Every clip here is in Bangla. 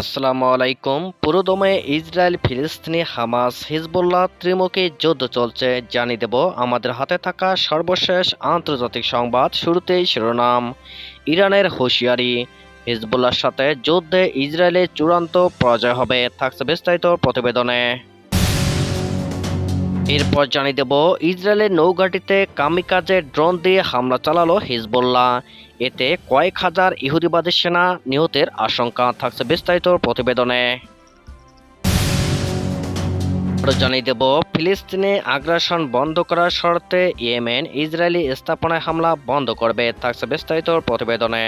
আসসালামু আলাইকুম। পুরোদমে ইসরায়েল, ফিলিস্তিনি, হামাস, হিজবুল্লাহ ত্রিমুখী যুদ্ধ চলছে জানিয়ে দেব আমাদের হাতে থাকা সর্বশেষ আন্তর্জাতিক সংবাদ শুরুতেই শিরোনাম। ইরানের হুঁশিয়ারি, হিজবুল্লাহর সাথে যুদ্ধে ইসরায়েলের চূড়ান্ত পরাজয় হবে থাকছে বিস্তারিত প্রতিবেদনে। এরপর জানিয়ে দেব, ইসরায়েলের নৌঘাটিতে কামিকাজে ড্রোন দিয়ে হামলা চালালো হিজবুল্লাহ। এতে কয়েক হাজার ইহুদিবাদী সেনা নিহতের আশঙ্কা থাকছে বিস্তারিত প্রতিবেদনে। জানিয়ে দেব, ফিলিস্তিনে আগ্রাসন বন্ধ করার শর্তে ইয়েমেন ইসরায়েলি স্থাপনায় হামলা বন্ধ করবে থাকছে বিস্তারিত প্রতিবেদনে।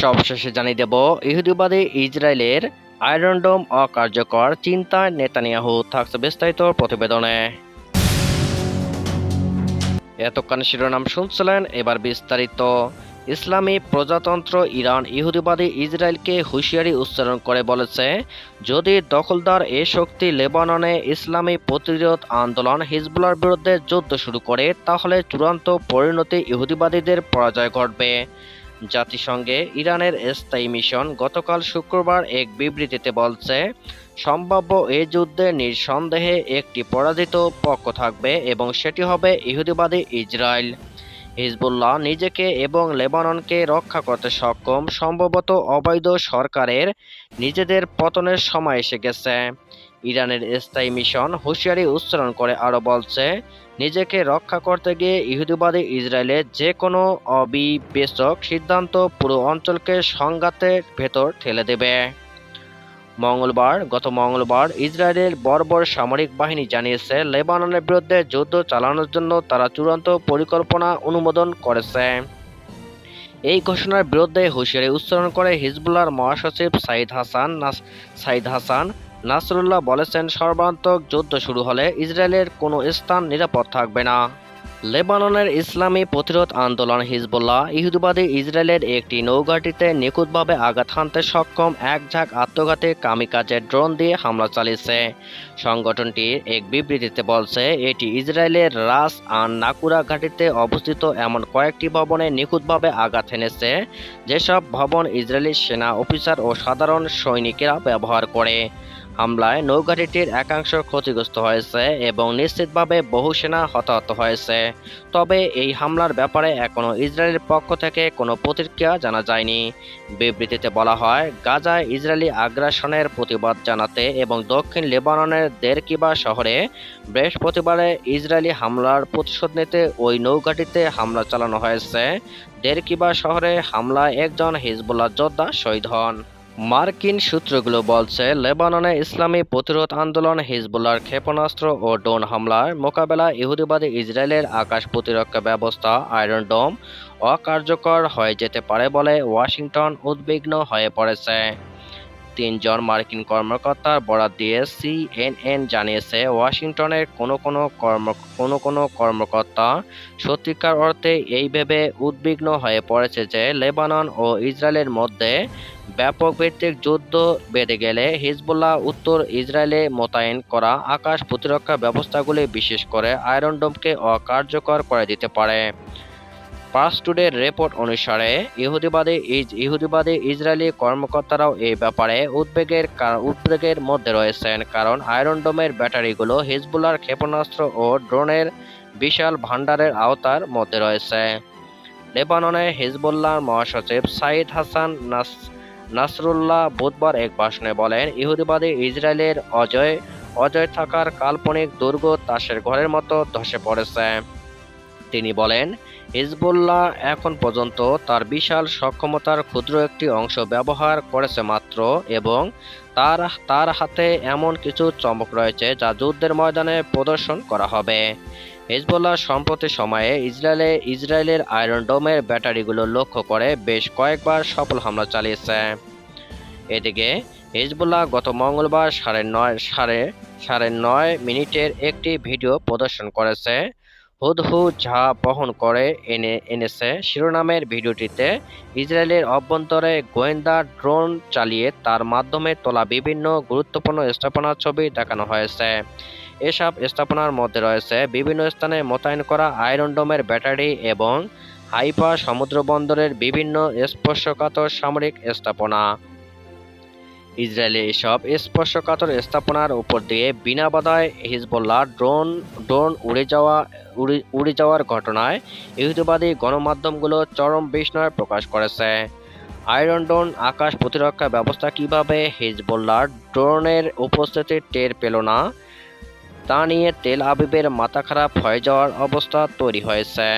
সবশেষে জানিয়ে দেব, ইহুদিবাদী ইসরায়েলের আয়রনডোম অকার্যকর চিন্তায় নেতানিয়াহু থাকছে বিস্তারিত প্রতিবেদনে। এতক্ষণ শিরোনাম শুনছিলেন। এবার বিস্তারিত। ইসলামী প্রজাতন্ত্র ইরান ইহুদিবাদী ইসরায়েলকে হুঁশিয়ারি উচ্চারণ করে বলেছে, যদি দখলদার এ শক্তি লেবাননে ইসলামী প্রতিরোধ আন্দোলন হিজবুলার বিরুদ্ধে যুদ্ধ শুরু করে, তাহলে চূড়ান্ত পরিণতি ইহুদিবাদীদের পরাজয় ঘটবে। জাতিসংঘে ইরানের স্থায়ী মিশন গতকাল শুক্রবার এক বিবৃতিতে বলছে, সম্ভাব্য এই যুদ্ধে নিঃসন্দেহে একটি পরাজিত পক্ষ থাকবে এবং সেটি হবে ইহুদিবাদী ইসরায়েল। হিজবুল্লাহ নিজেকে এবং লেবাননকে রক্ষা করতে সক্ষম, সম্ভবত অবৈধ সরকারের নিজেদের পতনের সময় এসে গেছে। ইরানের স্থায়ী মিশন হুঁশিয়ারি উচ্চারণ করে আরও বলছে, নিজেকে রক্ষা করতে গিয়ে ইহুদিবাদী ইসরায়েলের যে কোনো অবিবেচক সিদ্ধান্ত পুরো অঞ্চলকে সংঘাতের ভেতর ঠেলে দেবে। মঙ্গলবার, গত মঙ্গলবার ইসরায়েলের বর্বর সামরিক বাহিনী জানিয়েছে, লেবাননের বিরুদ্ধে যুদ্ধ চালানোর জন্য তারা চূড়ান্ত পরিকল্পনা অনুমোদন করেছে। এই ঘোষণার বিরুদ্ধে হুঁশিয়ারি উচ্চারণ করে হিজবুল্লাহর মহাসচিব সাইদ হাসান সাইদ হাসান নাসরুল্লাহ বলেছেন, সর্বান্তক যুদ্ধ শুরু হলে ইসরায়েলের কোনো স্থান নিরাপদ থাকবে না। লেবাননের ইসলামী প্রতিরোধ আন্দোলন হিজবুল্লাহ ইহুদিবাদী ইসরায়েলের একটি নৌঘাটিতে নিখুঁতভাবে আঘাত হানতে সক্ষম এক ঝাঁক আত্মঘাতী কামিকাজে ড্রোন দিয়ে হামলা চালিয়েছে। সংগঠনটি এক বিবৃতিতে বলছে, এটি ইসরায়েলের রাস আন নাকুরা ঘাটিতে অবস্থিত এমন কয়েকটি ভবনে নিখুঁতভাবে আঘাত হেনেছে, যেসব ভবন ইসরায়েলি সেনা অফিসার ও সাধারণ সৈনিকেরা ব্যবহার করে। হামলায় নৌঘাটিটির একাংশ ক্ষতিগ্রস্ত হয়েছে এবং নিশ্চিতভাবে বহু সেনা হতাহত হয়েছে। তবে এই হামলার ব্যাপারে এখনও ইসরায়েলের পক্ষ থেকে কোনো প্রতিক্রিয়া জানা যায়নি। বিবৃতিতে বলা হয়, গাজায় ইসরায়েলি আগ্রাসনের প্রতিবাদ জানাতে এবং দক্ষিণ লেবাননের দেরকিবা শহরে বৃহস্পতিবারে ইসরায়েলি হামলার প্রতিশোধ নিতে ওই নৌঘাটিতে হামলা চালানো হয়েছে। দেরকিবা শহরে হামলায় একজন হিজবুল্লাহ যোদ্ধা শহীদ হন। মার্কিন সূত্রগুলো বলছে, লেবাননে ইসলামী প্রতিরোধ আন্দোলন হিজবুল্লার ক্ষেপণাস্ত্র ও ড্রোন হামলার মোকাবেলা, ইহুদিবাদী ইসরায়েলের আকাশ প্রতিরক্ষা ব্যবস্থা, আয়রন ডোম, অকার্যকর হয়ে যেতে পারে বলে ওয়াশিংটন উদ্বিগ্ন হয়ে পড়েছে। তিনজন মার্কিন কর্মকর্তার বরাত দিয়ে সিএনএন জানিয়েছে, ওয়াশিংটনের কোনো কোনো কর্ম, কোনো কোনো কর্মকর্তা সত্যিকার অর্থে এই ভেবে উদ্বিগ্ন হয়ে পড়েছে যে লেবানন ও ইসরায়েলের মধ্যে ব্যাপক ভিত্তিক যুদ্ধ বেঁধে গেলে হিজবুল্লাহ উত্তর ইসরায়েলে মোতায়েন করা আকাশ প্রতিরক্ষা ব্যবস্থাগুলি বিশেষ করে আয়রন ডোমকে অকার্যকর করে দিতে পারে। পাস টুডের রিপোর্ট অনুসারে, ইহুদিবাদী ইহুদিবাদী ইসরায়েলি কর্মকর্তারাও এই ব্যাপারে উদ্বেগের উদ্বেগের মধ্যে রয়েছেন। কারণ আয়রন ডোমের ব্যাটারিগুলো হিজবুল্লাহর ক্ষেপণাস্ত্র ও ড্রোনের বিশাল ভাণ্ডারের আওতার মধ্যে রয়েছে। লেবাননে হিজবুল্লাহর মহাসচিব সাইদ হাসান নাস, নাসরুল্লাহ বুধবার এক ভাষণে বলেন, ইহুদিবাদী ইসরায়েলের অজয় অজয় থাকার কাল্পনিক দুর্গ তাসের ঘরের মতো ধসে পড়েছে। তিনি বলেন, হিজবুল্লাহ এখন পর্যন্ত তার বিশাল সক্ষমতার ক্ষুদ্র একটি অংশ ব্যবহার করেছে মাত্র এবং তার তার হাতে এমন কিছু চমক রয়েছে যা যুদ্ধের ময়দানে প্রদর্শন করা হবে। হিজবুল্লাহ সম্প্রতি সময়ে ইসরায়েলে, ইসরায়েলের আয়রন ডোমের ব্যাটারিগুলো লক্ষ্য করে বেশ কয়েকবার সফল হামলা চালিয়েছে। এদিকে, হিজবুল্লাহ গত মঙ্গলবার সাড়ে নয়, সাড়ে সাড়ে নয় মিনিটের একটি ভিডিও প্রদর্শন করেছে হুদহু ঝা বহন করে এনে, এনেছে। শিরোনামের ভিডিওটিতে ইসরায়েলের অভ্যন্তরে গোয়েন্দা ড্রোন চালিয়ে তার মাধ্যমে তোলা বিভিন্ন গুরুত্বপূর্ণ স্থাপনার ছবি দেখানো হয়েছে। এসব স্থাপনার মধ্যে রয়েছে বিভিন্ন স্থানে মোতায়েন করা আয়রন ডোমের ব্যাটারি এবং হাইফা সমুদ্র বন্দরের বিভিন্ন স্পর্শকাতর সামরিক স্থাপনা। ইসরায়েলের এসব স্পর্শকাতর স্থাপনার উপর দিয়ে বিনা বাধায় হিজবুল্লাহ ড্রোন ড্রোন উড়ে যাওয়া উড়ে যাওয়ার ঘটনায় ইহুদিবাদী গণমাধ্যমগুলো চরম বিস্ময় প্রকাশ করেছে। আয়রন ড্রোন আকাশ প্রতিরক্ষা ব্যবস্থা কীভাবে হিজবুল্লাহ ড্রোনের উপস্থিতি টের পেল না, তা নিয়ে তেল আবিবের মাথা খারাপ হয়ে যাওয়ার অবস্থা তৈরি হয়েছে।